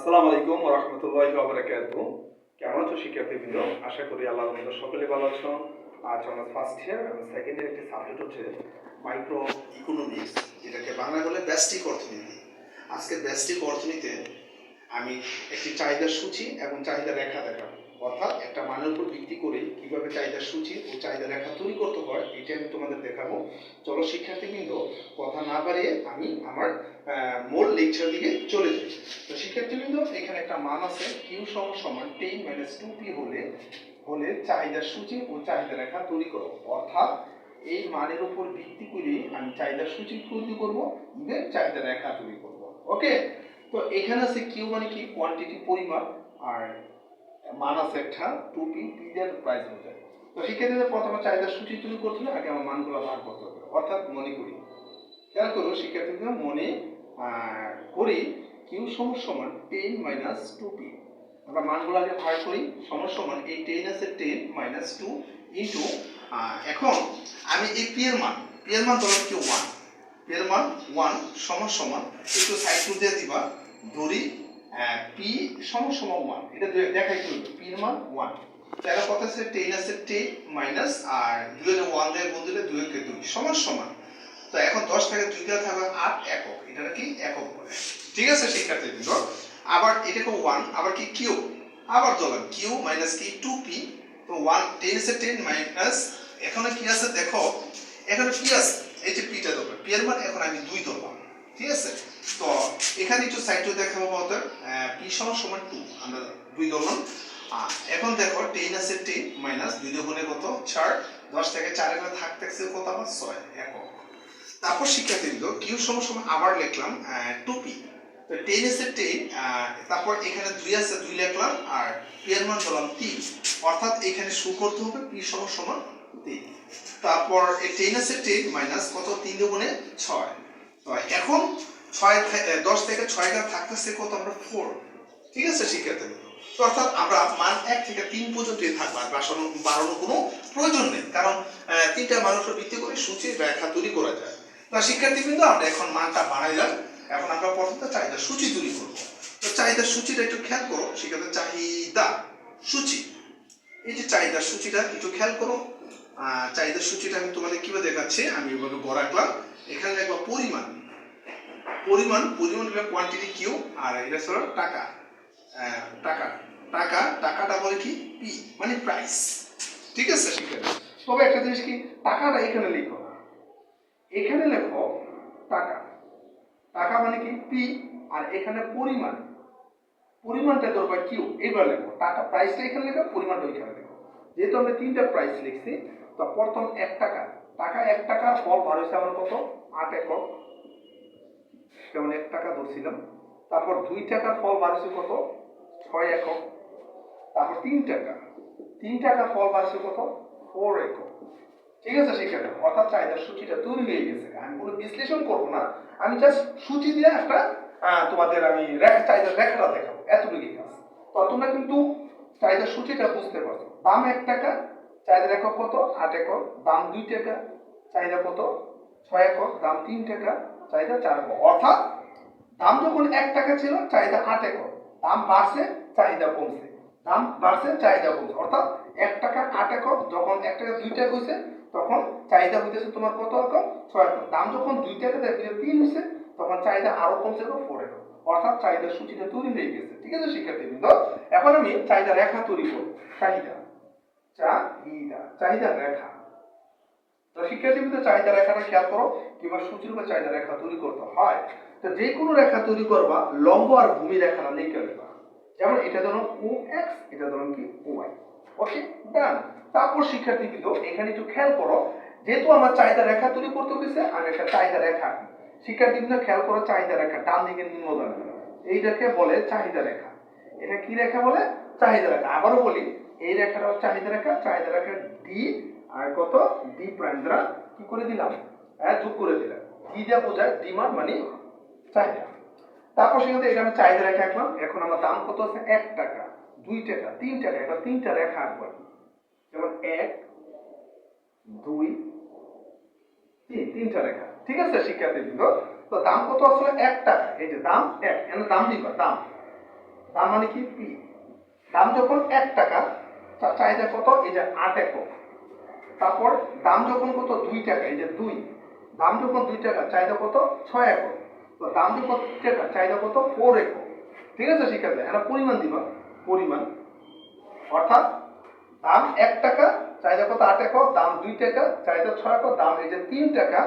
আসসালামু আলাইকুম রাহমাতুল্লাহি ওয়া বারাকাতুহু কেমন আছো শিক্ষার্থীবৃন্দ? আশা করি আল্লাহর রহমতে সকলে ভালো আছো। আজ আমরা ফার্স্ট ইয়ার এবং সেকেন্ড ইয়ার একটি সাবজেক্ট হচ্ছে মাইক্রো ইকোনমিক্স যেটাকে বাংলা বলে ব্যষ্টিক অর্থনীতি। আজকে ব্যষ্টিক অর্থনীতিতে আমি একটি চাহিদার সূচি এবং চাহিদা রেখা দেখাবো। অর্থাৎ একটা মানের উপর ভিত্তি করে কীভাবে চাহিদার সূচি ও চাহিদা রেখা তৈরি করতে হয় আমি তোমাদের দেখাবো। চলো শিক্ষার্থীবৃন্দ, কথা না বাড়িয়ে আমি আমার মূল লেকচার দিকে চলে যাই। তো শিক্ষার্থীবৃন্দ, এখানে একটা মান আছে কিউ সম সমান টেন মাইনাস টু পি হলে হলে চাহিদার সূচি ও চাহিদা রেখা তৈরি করো। অর্থাৎ এই মানের উপর ভিত্তি করে আমি চাহিদার সূচি তৈরি করব দেন চাহিদা রেখা তৈরি করব। ওকে তো এখানে আছে কিউ মানে কি? কোয়ান্টিটি পরিমাপ আর মান আছে একটা টু পি পি এর প্রাইস বোঝায়। তো শিক্ষার্থীদের প্রথমে চাহিদা সূচি তৈরি করতে আগে আমার মানগুলো ভাগ করতে হবে। অর্থাৎ মনে করি। খেয়াল করো শিক্ষার্থীদের মনে করি কিউ সমান সমান টেন মাইনাস টু পি আমরা মানগুলো আগে ভাগ করি, সমান সমান এই টেন আছে টেন মাইনাস টু ইন্টু এখন আমি এই পি এর মান পি এর মান ধরো কি ওয়ান পি এর মান ওয়ান সমান সমান একটু সাইড টু দিয়ে দিবা, ধরি পি সমান সমান ওয়ান এটা দেখাই চলবে পি এর মান ওয়ান তাহলে কত আছে? টেন আছে টেন মাইনাস আর দুই ওয়ান দিয়ে গুণ দিলে দুই কে দুই সমান সমান। তো এখন দশ থেকে দুই দেওয়া থাকবে আট একক এটা কি একক বলে। ঠিক আছে শিক্ষার্থীবৃন্দ আবার এটাকে ওয়ান আবার কি কিউ আবার ধরলাম কিউ মাইনাস কি? টু পি তো ওয়ান টেন আছে টেন মাইনাস এখানে কি আছে দেখো এখানে পি আছে এই যে পিটা ধরবে পি এর মান এখন আমি দুই ধরলাম ঠিক আছে? তো এখানে একটু সাইডে দেখাবো আমাদের পি সমান সমান টু আমরা দুই আহ, এখন দেখো টেন আছে টেন মাইনাস দুই দুগুণে কত? চার। দশ থেকে চার করে থাকছে কত? আমার ছয়, একক। তারপর শিক্ষার্থীবৃন্দ কিউ সমান আবার লিখলাম টু পি তো টেন আছে টেন তারপর এখানে দুই আছে দুই লিখলাম, আর পি এর মান ধরলাম তিন। অর্থাৎ এখানে শু করতে হবে পি সমান সমান তিন। তারপর টেন আছে টেন মাইনাস কত? তিন দুগুণে ছয়। তো এখন ছয় দশ থেকে ছয় থাকতেছে কত? আমরা ফোর ঠিক আছে শিক্ষার্থীবৃন্দ অর্থাৎ আমরা মান এক থেকে তিন পর্যন্তই থাকব। আর বাড়ানো বাড়ানোর কোনো প্রয়োজন নেই, কারণ তিনটা মানুষের ভিত্তি করে সূচি রেখা তৈরি করা যায়। তো শিক্ষার্থীবৃন্দ, আমরা এখন মানটা বানাইলাম এখন আমরা প্রথমে চাহিদা সূচি তৈরি করব। তো চাহিদার সূচিটা একটু খেয়াল করো সেক্ষেত্রে চাহিদা সূচি। এই যে চাহিদার সূচিটা একটু খেয়াল করো। চাহিদার সূচিটা আমি তোমাদের কীভাবে দেখাচ্ছি, আমি ওইভাবে গড়াকলাম এখানে দেখব পরিমাণ। পরিমাণ পরিমাণ কোয়ান্টিটি কিউ আর এটা হলো টাকা। টাকা। টাকা, টাকাটা বলে কি? পি মানে প্রাইস ঠিক আছে? ঠিক আছে তবে একটা জিনিস কি? টাকাটা এখানে লিখো এখানে লেখো টাকা। টাকা মানে কি? পি আর এখানে পরিমাণ। পরিমাণটা ধরবা কিউ। এবার লেখো। টাকা প্রাইসটা এখানে লেখো, পরিমাণটা ওইখানে লেখো। যেহেতু আমরা তিনটা প্রাইস লিখছি, তো প্রথম এক টাকা। টাকা এক টাকা, ফল বার হয়েছে আমার কত? আট একক। যেমন এক টাকা ধরছিলাম। তারপর দুই টাকার ফল বার হয়েছে কত? ছয় একক। তারপর তিন টাকা। তিন টাকা ফল হয়েছে কত? ফোর একক। ঠিক আছে সেখানে অর্থাৎ চাহিদার সূচিটা তৈরি হয়ে গেছে। আমি কোনো বিশ্লেষণ করব না। আমি জাস্ট সূচি দিয়ে একটা তোমাদের আমি চাহিদার রেখাটা দেখাবো। এতটুকুই কাজ। তো তোমরা কিন্তু চাহিদার সূচিটা বুঝতে পারছ। দাম এক টাকা, চাহিদার একক কত? আট একক। দাম দুই টাকা, চাহিদা কত? ছয় একক। দাম তিন টাকা, চাহিদা চার একক। অর্থাৎ দাম যখন এক টাকা ছিল, চাহিদা আট একক। দাম বাড়ছে, চাহিদা কমছে। দাম বাড়ছে, চাহিদা কমছে। অর্থাৎ এক টাকা আট একক যখন এক টাকা, দুই টাকা হয়েছে তখন চাহিদা হইতেছে তোমার কত একক? ছয় একক। দাম যখন দুই টাকা তিন হয়েছে তখন চাহিদা আরও কমছে ফোর একক। অর্থাৎ চাহিদার সূচিটা তৈরি হয়ে গেছে। ঠিক আছে, শিক্ষার্থীবৃন্দ? এখন আমি চাহিদা রেখা তৈরি করব। চাহিদা। চাহিদা। চাহিদা রেখা। তো শিক্ষার্থীবৃন্দ, চাহিদা রেখাটা খেয়াল করো, কিংবা সূচির উপর চাহিদা রেখা তৈরি করতে হয়। তো যে কোনো রেখা তৈরি করবা, লম্ব আর ভূমি রেখাটা লিখে নেবা যেমন এটা ধরুন ও এক্স এটা ধরুন কি ও ওয়াই ওকে ডান তারপর শিক্ষার্থীবৃন্দ, এখানে একটু খেয়াল করো, যেহেতু আমার চাহিদা রেখা তৈরি করতে হয়েছে আমি একটা চাহিদা রেখা আঁকি। শিক্ষার্থীবৃন্দ, খেয়াল করো, চাহিদা রেখা ডান দিকে নিম্নগামী এইটাকে বলে চাহিদা রেখা। এটা কি রেখা বলে? চাহিদা রেখা। আবারও বলি, এই রেখাটা চাহিদা রেখা চাহিদা রেখা ডি আর কত? ডি প্রাইম দ্বারা কি করে দিলাম? হ্যাঁ যোগ করে দিলাম। ডি যা বোঝায় ডিমান্ড মানে চাহিদা। তারপর সেখানে এটা আমি চাহিদা রেখা আঁকলাম। এখন আমার দাম কত আছে? এক টাকা। দুই টাকা, তিন টাকা। এবার তিনটা রেখা আঁকবো। যেমন এক, দুই, তিন। তিনটা রেখা। ঠিক আছে, শিক্ষার্থীবৃন্দ? তো দাম কত আসলে? এক টাকা। এই যে দাম এক। এখানে দাম দিবা দাম। দাম মানে কি? পি দাম যখন এক টাকা চাহিদা কত? এই যে আট একক। তারপর দাম যখন কত? দুই টাকা, এই যে দুই। দাম যখন দুই টাকা, চাহিদা কত? ছয় একক তো দাম যখন টাকা, চাহিদা কত? ফোর একক ঠিক আছে শিক্ষার্থী এটা পরিমাণ দিবা, পরিমাণ। অর্থাৎ দাম এক টাকা, চাহিদা কত? আট একক দাম দুই টাকা, চাহিদা ছয় একক দাম এই যে তিন টাকা,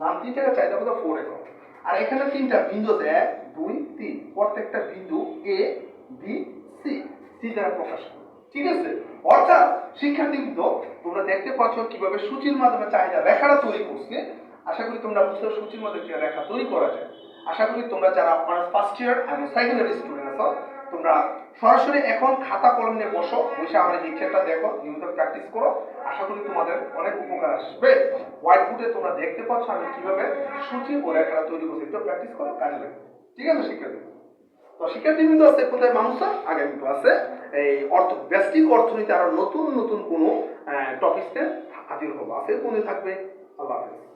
দাম তিন টাকা, চাহিদা কত? ফোর একক আর এখানে তিনটা বিন্দু এক, দুই, তিন। প্রত্যেকটা বিন্দু এ বি সি সি দ্বারা প্রকাশ ঠিক আছে? অর্থাৎ শিক্ষার্থীবৃন্দ তোমরা দেখতে পাচ্ছ কীভাবে সূচির মাধ্যমে চাহিদা রেখাটা তৈরি করছে। আশা করি তোমরা বুঝতে সূচির মধ্যে কি রেখা তৈরি করা যায়। আশা করি তোমরা যারা অনার্স ফার্স্ট ইয়ার এবং সেকেন্ড ইয়ার স্টুডেন্ট আছো, তোমরা সরাসরি এখন খাতা কলম নিয়ে বসো, বসে আমার লেকচারটা দেখো, নিয়মিত প্র্যাকটিস করো। আশা করি তোমাদের অনেক উপকার আসবে। হোয়াইট বোর্ডে তোমরা দেখতে পাচ্ছ আমি কীভাবে সূচি ও রেখাটা তৈরি করছি, একটু প্র্যাকটিস করো, কাজে লাগবে। ঠিক আছে, শিক্ষার্থী? তো শিক্ষার্থীবৃন্দ আছে, কোথায় মানুষরা আগামী ক্লাসে এই অর্থ ব্যষ্টিক অর্থনীতি আরও নতুন নতুন কোনো টপিক হাজির হব। আছে কোনে থাকবে। আল্লাহ হাফেজ।